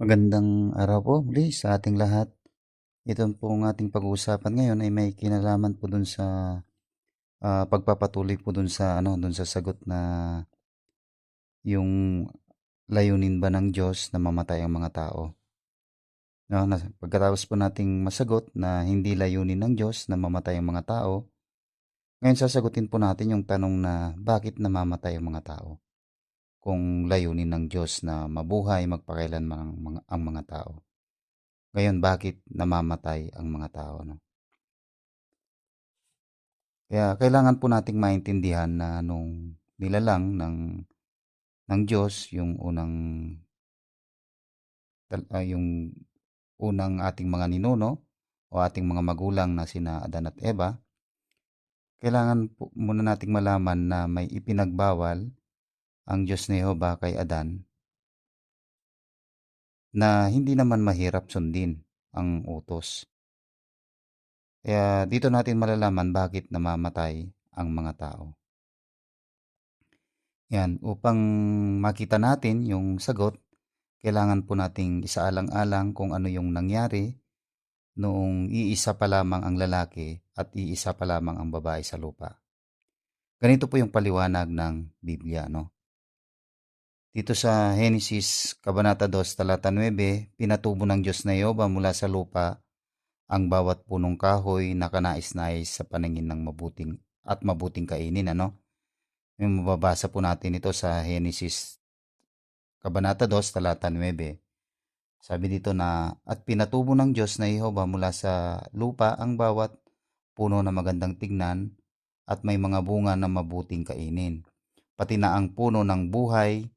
Magandang araw po muli sa ating lahat. Ito pong ating pag-uusapan ngayon ay may kinalaman po dun sa ah, pagpapatuloy po dun sa ano, dun sa sagot na yung layunin ba ng Diyos na mamatay ang mga tao. No, na, pagkatapos po nating masagot na hindi layunin ng Diyos na mamatay ang mga tao, ngayon sasagutin po natin yung tanong na bakit namamatay ang mga tao kung layunin ng Diyos na mabuhay, magpakailanman ang mga, ang mga tao. Ngayon, bakit namamatay ang mga tao? No? Kaya kailangan po nating maintindihan na nung nilalang ng, ng Diyos, yung unang ah, yung unang ating mga ninuno o ating mga magulang na sina Adan at Eva, kailangan po muna nating malaman na may ipinagbawal ang Diyos ni Jehovah kay Adan na hindi naman mahirap sundin ang utos. Kaya dito natin malalaman bakit namamatay ang mga tao. Yan, upang makita natin yung sagot, kailangan po nating isaalang-alang kung ano yung nangyari noong iisa pa lamang ang lalaki at iisa pa lamang ang babae sa lupa. Ganito po yung paliwanag ng Biblia, no? Dito sa Genesis, Kabanata 2, Talata 9, pinatubo ng Diyos na Yoba mula sa lupa ang bawat punong kahoy na kanais-nais sa paningin ng mabuting at mabuting kainin, ano? Yung mababasa po natin ito sa Genesis Kabanata 2, Talata 9. Sabi dito na, At pinatubo ng Diyos na Jehovah mula sa lupa ang bawat puno na magandang tignan at may mga bunga na mabuting kainin. Pati na ang puno ng buhay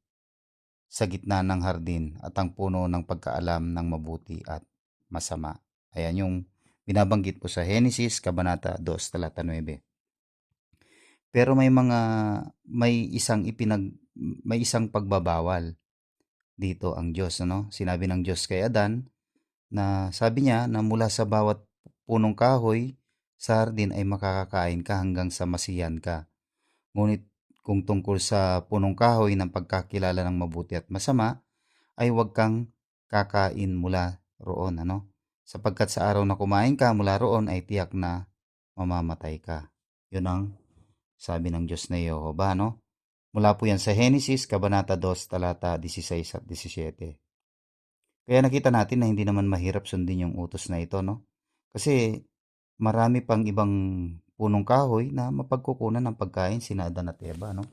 sa gitna ng hardin at ang puno ng pagkaalam ng mabuti at masama. Ayan yung binabanggit po sa Genesis, Kabanata 2, Talata 9. Pero may mga may isang ipinag may isang pagbabawal dito ang Diyos ano sinabi ng Diyos kay Adan na sabi niya na mula sa bawat punong kahoy sa hardin ay makakakain ka hanggang sa masiyan ka ngunit kung tungkol sa punong kahoy ng pagkakilala ng mabuti at masama ay huwag kang kakain mula roon ano sapagkat sa araw na kumain ka mula roon ay tiyak na mamamatay ka yun ang sabi ng Diyos na Jehovah, no? Mula po yan sa Genesis, Kabanata 2, talata 16 at 17. Kaya nakita natin na hindi naman mahirap sundin yung utos na ito, no? Kasi marami pang ibang punong kahoy na mapagkukunan ng pagkain sina Adan at Eva, no?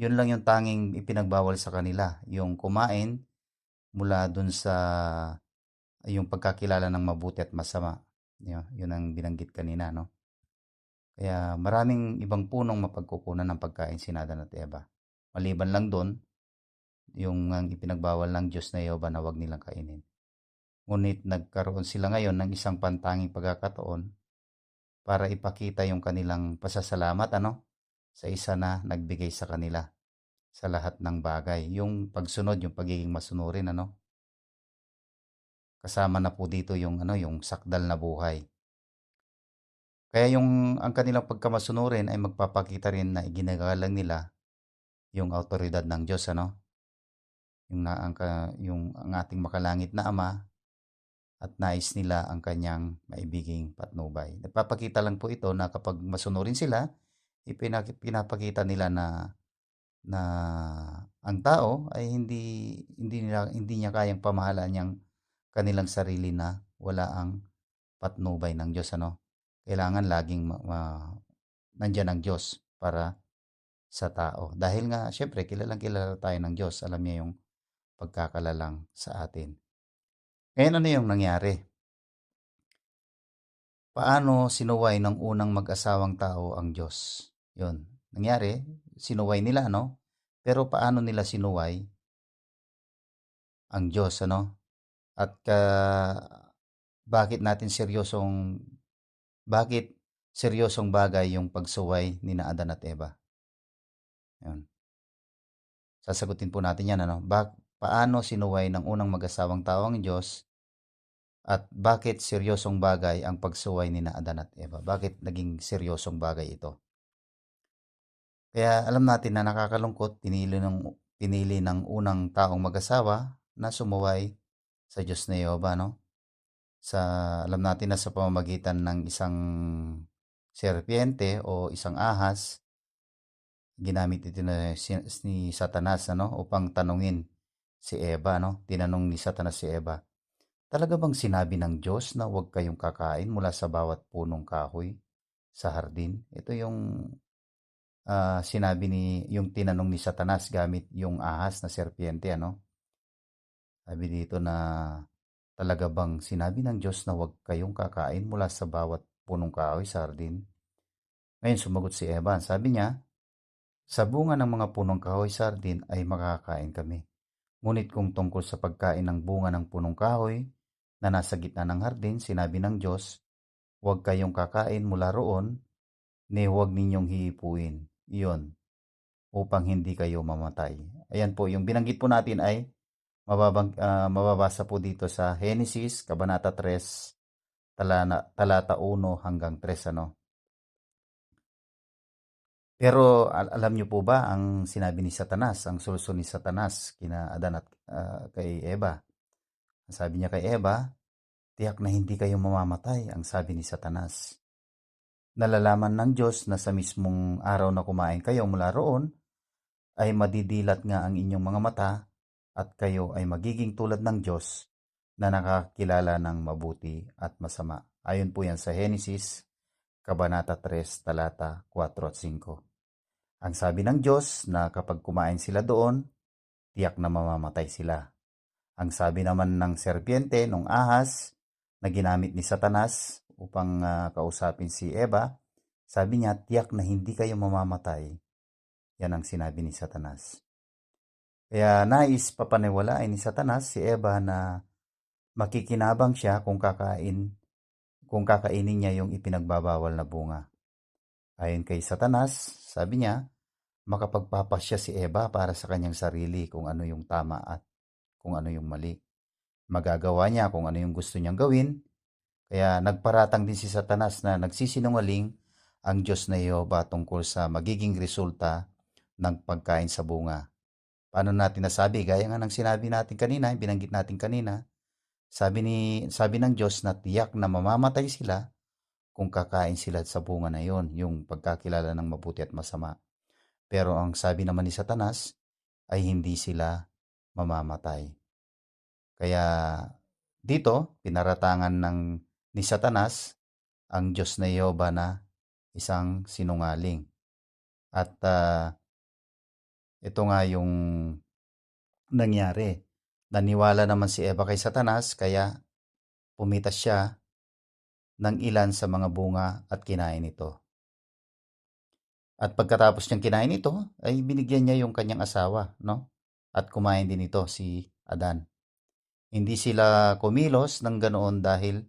Yun lang yung tanging ipinagbawal sa kanila, yung kumain mula dun sa yung pagkakilala ng mabuti at masama. Yun, yun ang binanggit kanina, no? Kaya maraming ibang punong mapagkukunan ng pagkain si Adan at Eva. Maliban lang doon, yung ang ipinagbawal ng Diyos na Jehovah na huwag nilang kainin. Ngunit nagkaroon sila ngayon ng isang pantanging pagkakataon para ipakita yung kanilang pasasalamat ano sa isa na nagbigay sa kanila sa lahat ng bagay. Yung pagsunod, yung pagiging masunurin ano. Kasama na po dito yung ano, yung sakdal na buhay. Kaya yung ang kanilang pagkamasunurin ay magpapakita rin na iginagalang nila yung autoridad ng Diyos ano. Yung na ang yung ang ating makalangit na Ama at nais nila ang kanyang maibiging patnubay. Nagpapakita lang po ito na kapag masunurin sila, ipinak- pinapakita nila na na ang tao ay hindi hindi nila hindi niya kayang pamahalaan yung kanilang sarili na wala ang patnubay ng Diyos ano kailangan laging ma- ma- nandyan ang Diyos para sa tao. Dahil nga, syempre, kilalang kilala tayo ng Diyos. Alam niya yung pagkakalalang sa atin. Ngayon, ano yung nangyari? Paano sinuway ng unang mag-asawang tao ang Diyos? Yun. Nangyari, sinuway nila, no? Pero paano nila sinuway ang Diyos, ano? At ka- bakit natin seryosong bakit seryosong bagay yung pagsuway ni Adan at Eva? Yun. Sasagutin po natin yan. Ano? Bak paano sinuway ng unang mag-asawang tao ang Diyos at bakit seryosong bagay ang pagsuway ni Adan at Eva? Bakit naging seryosong bagay ito? Kaya alam natin na nakakalungkot, pinili ng, pinili ng unang taong mag-asawa na sumuway sa Diyos na Yehova, no? Sa, alam natin na sa pamamagitan ng isang serpiente o isang ahas, ginamit ito na si, ni Satanas, ano? Upang tanungin si Eva, no? Tinanong ni Satanas si Eva, talaga bang sinabi ng Diyos na huwag kayong kakain mula sa bawat punong kahoy sa hardin? Ito yung uh, sinabi ni, yung tinanong ni Satanas gamit yung ahas na serpiente, ano? Sabi dito na talaga bang sinabi ng Diyos na huwag kayong kakain mula sa bawat punong kahoy sa hardin? Ngayon sumagot si Eva, sabi niya, sa bunga ng mga punong kahoy sa hardin ay makakain kami. Ngunit kung tungkol sa pagkain ng bunga ng punong kahoy na nasa gitna ng hardin, sinabi ng Diyos, huwag kayong kakain mula roon, ni huwag ninyong hihipuin. Iyon, upang hindi kayo mamatay. Ayan po, yung binanggit po natin ay mababang, uh, mababasa po dito sa Genesis, Kabanata 3, talana, talata 1 hanggang 3. Ano? Pero al- alam niyo po ba ang sinabi ni Satanas, ang solusyon ni Satanas kina Adan at uh, kay Eva? Sabi niya kay Eva, tiyak na hindi kayo mamamatay, ang sabi ni Satanas. Nalalaman ng Diyos na sa mismong araw na kumain kayo mula roon, ay madidilat nga ang inyong mga mata at kayo ay magiging tulad ng Diyos na nakakilala ng mabuti at masama. Ayon po yan sa Genesis, Kabanata 3, talata 4 at 5. Ang sabi ng Diyos na kapag kumain sila doon, tiyak na mamamatay sila. Ang sabi naman ng serpiente, nung ahas, na ginamit ni Satanas upang uh, kausapin si Eva, sabi niya, tiyak na hindi kayo mamamatay. Yan ang sinabi ni Satanas. Kaya nais papaniwalaan ni Satanas si Eva na makikinabang siya kung kakain kung kakainin niya yung ipinagbabawal na bunga. Ayon kay Satanas, sabi niya, makapagpapasya si Eva para sa kanyang sarili kung ano yung tama at kung ano yung mali. Magagawa niya kung ano yung gusto niyang gawin. Kaya nagparatang din si Satanas na nagsisinungaling ang Diyos na Yehova tungkol sa magiging resulta ng pagkain sa bunga. Paano natin nasabi? Gaya nga ng sinabi natin kanina, binanggit natin kanina, sabi, ni, sabi ng Diyos na tiyak na mamamatay sila kung kakain sila sa bunga na yon, yung pagkakilala ng mabuti at masama. Pero ang sabi naman ni Satanas ay hindi sila mamamatay. Kaya dito, pinaratangan ng ni Satanas ang Diyos na Yehova na isang sinungaling. At uh, ito nga yung nangyari. Naniwala naman si Eva kay Satanas kaya pumitas siya ng ilan sa mga bunga at kinain ito. At pagkatapos niyang kinain ito, ay binigyan niya yung kanyang asawa, no? At kumain din ito si Adan. Hindi sila kumilos ng ganoon dahil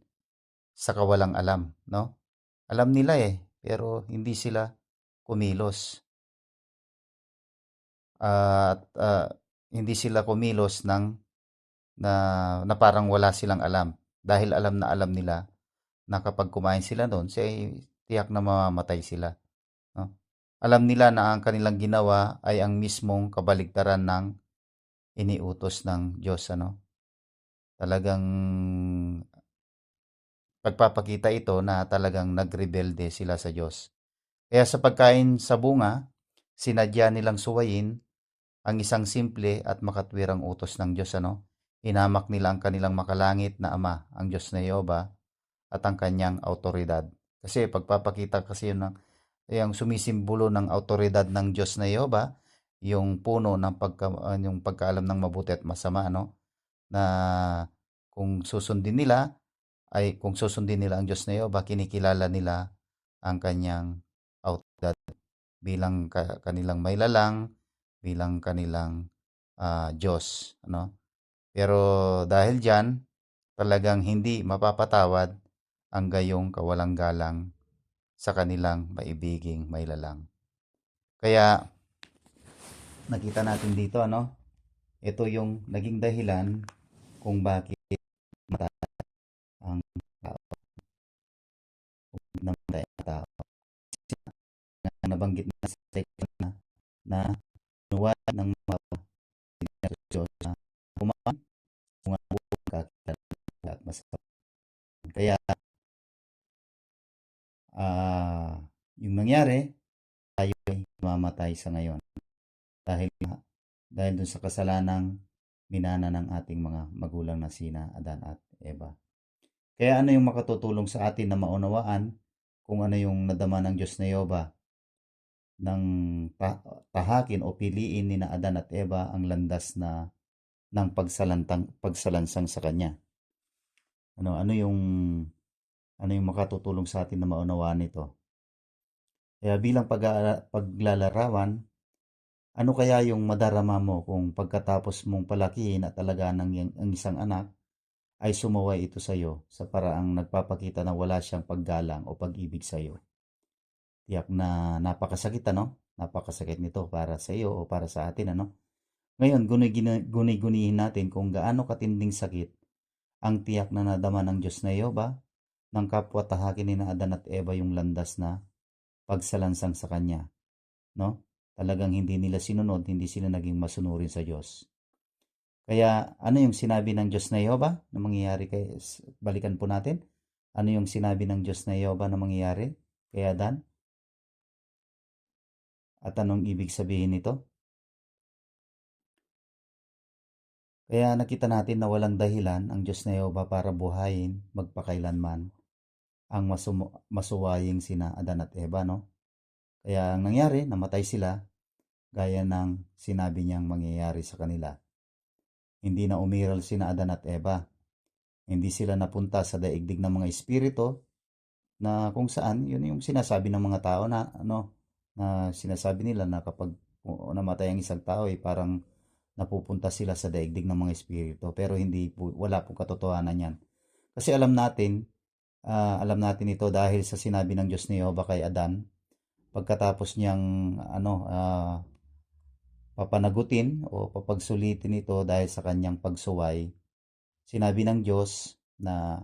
sa kawalang alam, no? Alam nila eh, pero hindi sila kumilos at uh, hindi sila kumilos ng na, na parang wala silang alam dahil alam na alam nila na kapag kumain sila doon, siya tiyak na mamamatay sila. No? Alam nila na ang kanilang ginawa ay ang mismong kabaligtaran ng iniutos ng Diyos. Ano? Talagang pagpapakita ito na talagang nagrebelde sila sa Diyos. Kaya sa pagkain sa bunga, sinadya nilang suwayin ang isang simple at makatwirang utos ng Diyos ano. Inamak nila ang kanilang makalangit na Ama, ang Diyos na Yoba, at ang kanyang autoridad. Kasi pagpapakita kasi yun ng yung sumisimbolo ng autoridad ng Diyos na Yoba, yung puno ng pagka, uh, yung pagkaalam ng mabuti at masama no na kung susundin nila ay kung susundin nila ang Diyos na Yoba, kinikilala nila ang kanyang autoridad bilang ka, kanilang may lalang, bilang kanilang uh, Diyos. Ano? Pero dahil diyan, talagang hindi mapapatawad ang gayong kawalang galang sa kanilang maibiging may lalang. Kaya nakita natin dito ano, ito yung naging dahilan kung bakit mata ang tao ng tao na nabanggit na sa na, na nuwa ng mga Diyos na kumain, mga buong Kaya ah, yung nangyari, tayo ay mamatay sa ngayon. Dahil dahil dun sa kasalanang minana ng ating mga magulang na sina Adan at Eva. Kaya ano yung makatutulong sa atin na maunawaan kung ano yung nadama ng Diyos na Yoba ng ta- tahakin o piliin ni na Adan at Eva ang landas na ng pagsalantang pagsalansang sa kanya. Ano ano yung ano yung makatutulong sa atin na maunawaan ito? Kaya bilang pag paglalarawan, ano kaya yung madarama mo kung pagkatapos mong palakihin at alagaan ng ang isang anak ay sumuway ito sa iyo sa paraang nagpapakita na wala siyang paggalang o pag-ibig sa iyo. Tiyak na napakasakit ano? Napakasakit nito para sa iyo o para sa atin ano? Ngayon, guni-gunihin natin kung gaano katinding sakit ang tiyak na nadama ng Diyos na iyo ba ng kapwa tahakin ni Adan at Eva yung landas na pagsalansang sa kanya. No? Talagang hindi nila sinunod, hindi sila naging masunurin sa Diyos. Kaya ano yung sinabi ng Diyos na Yoba na mangyayari kay balikan po natin? Ano yung sinabi ng Diyos na Yoba na mangyayari kay Adan? At anong ibig sabihin nito? Kaya nakita natin na walang dahilan ang Diyos na Yoba para buhayin magpakailanman ang masum- masuwaying sina Adan at Eva, no? Kaya ang nangyari, namatay sila gaya ng sinabi niyang mangyayari sa kanila. Hindi na umiral sina Adan at Eva. Hindi sila napunta sa daigdig ng mga espiritu na kung saan, yun yung sinasabi ng mga tao na ano, na sinasabi nila na kapag namatay ang isang tao ay eh, parang napupunta sila sa daigdig ng mga espiritu pero hindi po, wala po katotohanan yan. Kasi alam natin, uh, alam natin ito dahil sa sinabi ng Diyos ni Jehovah kay Adan pagkatapos niyang ano uh, papanagutin o papagsulitin ito dahil sa kanyang pagsuway. Sinabi ng Diyos na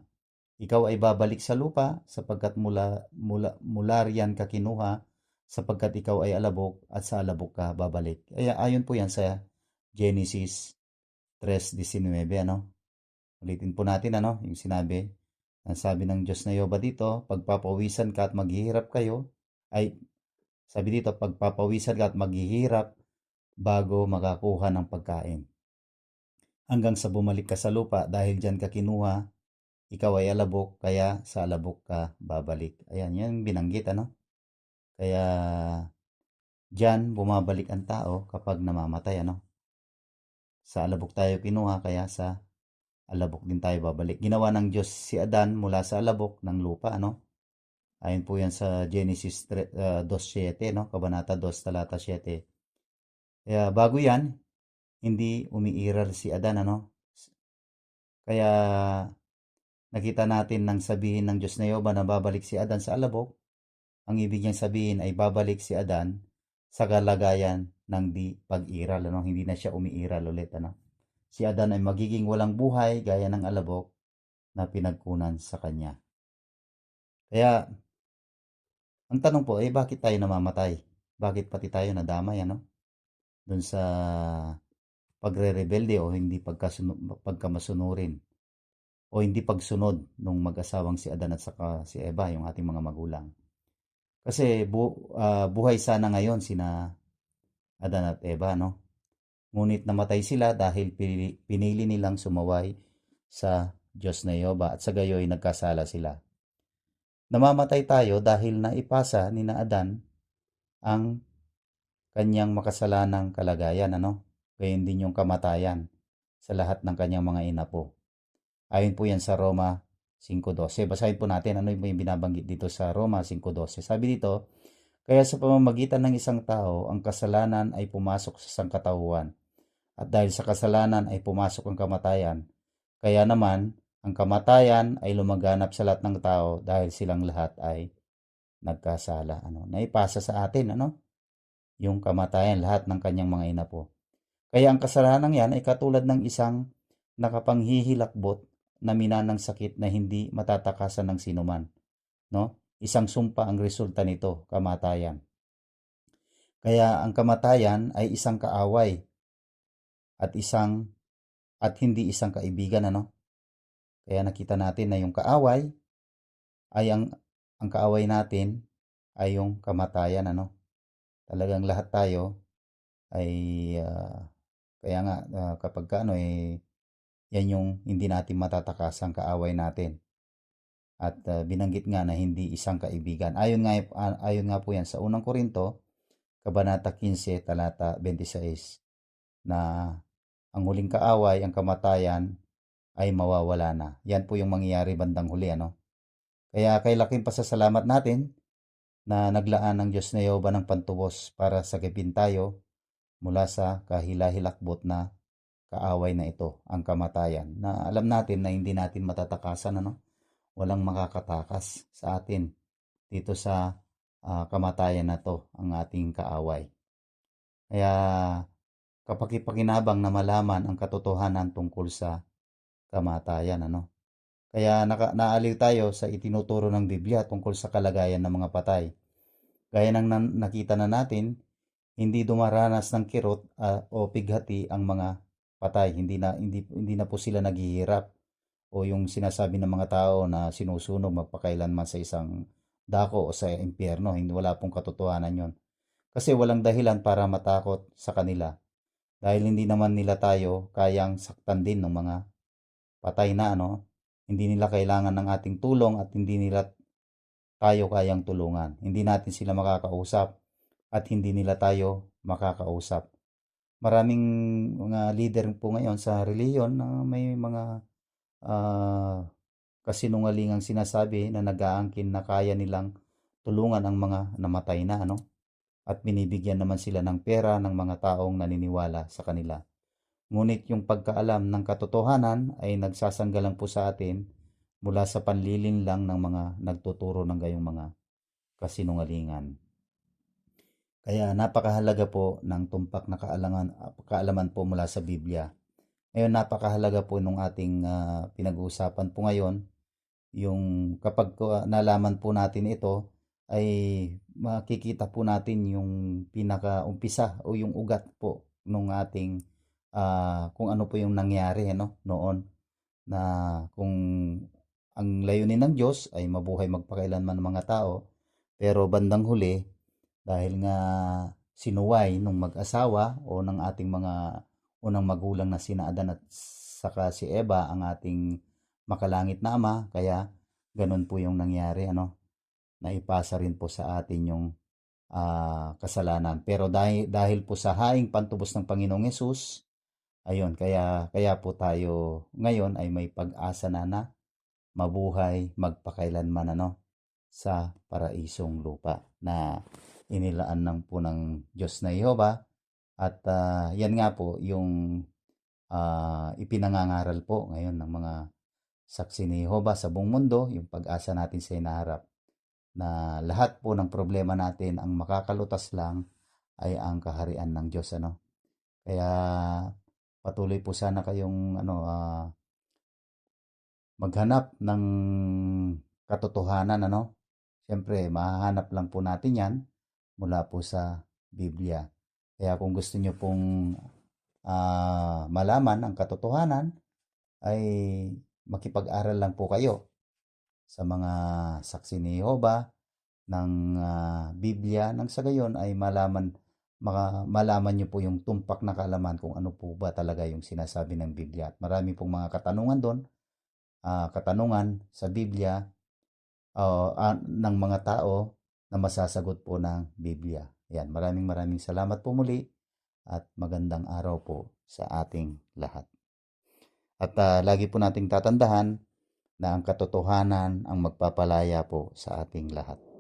ikaw ay babalik sa lupa sapagkat mula, mula, mula riyan ka kinuha sapagkat ikaw ay alabok at sa alabok ka babalik. Ay, ayon po yan sa Genesis 3.19 ano. Ulitin po natin ano, yung sinabi. Ang sabi ng Diyos na Yoba dito, pagpapawisan ka at maghihirap kayo, ay sabi dito, pagpapawisan ka at maghihirap bago makakuha ng pagkain. Hanggang sa bumalik ka sa lupa dahil dyan ka kinuha, ikaw ay alabok, kaya sa alabok ka babalik. Ayan, yan binanggit, ano? Kaya, dyan bumabalik ang tao kapag namamatay, ano? Sa alabok tayo kinuha, kaya sa alabok din tayo babalik. Ginawa ng Diyos si Adan mula sa alabok ng lupa, ano? Ayon po yan sa Genesis 2.7, uh, no? Kabanata 2, talata 7. Kaya bago yan, hindi umiiral si Adan, ano? Kaya nakita natin nang sabihin ng Diyos na Yoba na babalik si Adan sa alabok, ang ibig niyang sabihin ay babalik si Adan sa kalagayan ng di pag-iral, ano? Hindi na siya umiiral ulit, ano? Si Adan ay magiging walang buhay gaya ng alabok na pinagkunan sa kanya. Kaya, ang tanong po, eh bakit tayo namamatay? Bakit pati tayo nadamay, ano? dun sa pagre-rebelde o hindi pagkamasunurin o hindi pagsunod nung mag-asawang si Adan at saka si Eva, yung ating mga magulang. Kasi bu, uh, buhay sana ngayon sina Adan at Eva, no? Ngunit namatay sila dahil pinili, pinili nilang sumaway sa Diyos na Yoba at sa gayoy nagkasala sila. Namamatay tayo dahil naipasa ni na Adan ang kanyang makasalanang kalagayan, ano? Gayon din yung kamatayan sa lahat ng kanyang mga inapo. Ayon po yan sa Roma 5.12. Basahin po natin ano yung binabanggit dito sa Roma 5.12. Sabi dito, kaya sa pamamagitan ng isang tao, ang kasalanan ay pumasok sa sangkatauhan. At dahil sa kasalanan ay pumasok ang kamatayan. Kaya naman, ang kamatayan ay lumaganap sa lahat ng tao dahil silang lahat ay nagkasala. Ano? Naipasa sa atin, ano? yung kamatayan lahat ng kanyang mga inapo. Kaya ang kasalanan yan ay katulad ng isang nakapanghihilakbot na minanang sakit na hindi matatakasan ng sinuman. No? Isang sumpa ang resulta nito, kamatayan. Kaya ang kamatayan ay isang kaaway at isang at hindi isang kaibigan ano. Kaya nakita natin na yung kaaway ay ang ang kaaway natin ay yung kamatayan ano. Talagang lahat tayo ay ah, kaya nga ah, kapag ka, ano eh yan yung hindi natin matatakasang kaaway natin. At ah, binanggit nga na hindi isang kaibigan. Ayon nga ayon nga po yan sa unang Korinto kabanata 15 talata 26 na ang huling kaaway ang kamatayan ay mawawala na. Yan po yung mangyayari bandang huli ano. Kaya kay laking pasasalamat natin na naglaan ng Diyos na Yehova ng pantubos para sagipin tayo mula sa kahilahilakbot na kaaway na ito, ang kamatayan. Na alam natin na hindi natin matatakasan ano. Walang makakatakas sa atin dito sa ah, kamatayan na to, ang ating kaaway. Kaya kapakipakinabang na malaman ang katotohanan tungkol sa kamatayan ano. Kaya naka, naaliw tayo sa itinuturo ng Biblia tungkol sa kalagayan ng mga patay. Gaya ng nan- nakita na natin, hindi dumaranas ng kirot ah, o pighati ang mga patay. Hindi na hindi hindi na po sila naghihirap o yung sinasabi ng mga tao na sinusunog magpakailanman sa isang dako o sa impyerno. Hindi wala pong katotohanan 'yon. Kasi walang dahilan para matakot sa kanila. Dahil hindi naman nila tayo kayang saktan din ng mga patay na ano. Hindi nila kailangan ng ating tulong at hindi nila tayo kayang tulungan. Hindi natin sila makakausap at hindi nila tayo makakausap. Maraming mga leader po ngayon sa reliyon na may mga ah, kasinungalingang sinasabi na nag-aangkin na kaya nilang tulungan ang mga namatay na ano at binibigyan naman sila ng pera ng mga taong naniniwala sa kanila. Ngunit yung pagkaalam ng katotohanan ay nagsasanggalang po sa atin mula sa panlilin lang ng mga nagtuturo ng gayong mga kasinungalingan. Kaya napakahalaga po ng tumpak na kaalaman, kaalaman po mula sa Biblia. Ngayon napakahalaga po nung ating ah, pinag-uusapan po ngayon, yung kapag ko- nalaman po natin ito, ay makikita po natin yung pinaka-umpisa o yung ugat po nung ating ah, kung ano po yung nangyari ano, noon. Na kung ang layunin ng Diyos ay mabuhay magpakailanman ng mga tao pero bandang huli dahil nga sinuway nung mag-asawa o ng ating mga unang magulang na sina Adan at saka si Eva ang ating makalangit na ama kaya ganun po yung nangyari ano. Naipasa rin po sa atin yung ah, kasalanan. Pero dahil dahil po sa haing pantubos ng Panginoong Yesus ayun kaya kaya po tayo ngayon ay may pag-asa na na mabuhay magpakailanman ano sa paraisong lupa na inilaan ng po ng Diyos na Jehova at ah, yan nga po yung ah, ipinangangaral po ngayon ng mga saksi ni Jehova sa buong mundo, yung pag-asa natin sa inaharap na lahat po ng problema natin ang makakalutas lang ay ang kaharian ng Diyos ano. Kaya patuloy po sana kayong ano ah, maghanap ng katotohanan ano. Siyempre, mahahanap lang po natin 'yan mula po sa Biblia. Kaya kung gusto niyo pong ah, malaman ang katotohanan ay makipag-aral lang po kayo sa mga saksi ni Jehova ng ah, Biblia nang sa gayon ay malaman maka, malaman niyo po yung tumpak na kaalaman kung ano po ba talaga yung sinasabi ng Biblia. At marami pong mga katanungan doon, ah, katanungan sa Biblia ah, ah, ng mga tao na masasagot po ng Biblia. Yan, maraming maraming salamat po muli at magandang araw po sa ating lahat. At ah, lagi po nating tatandahan na ang katotohanan ang magpapalaya po sa ating lahat.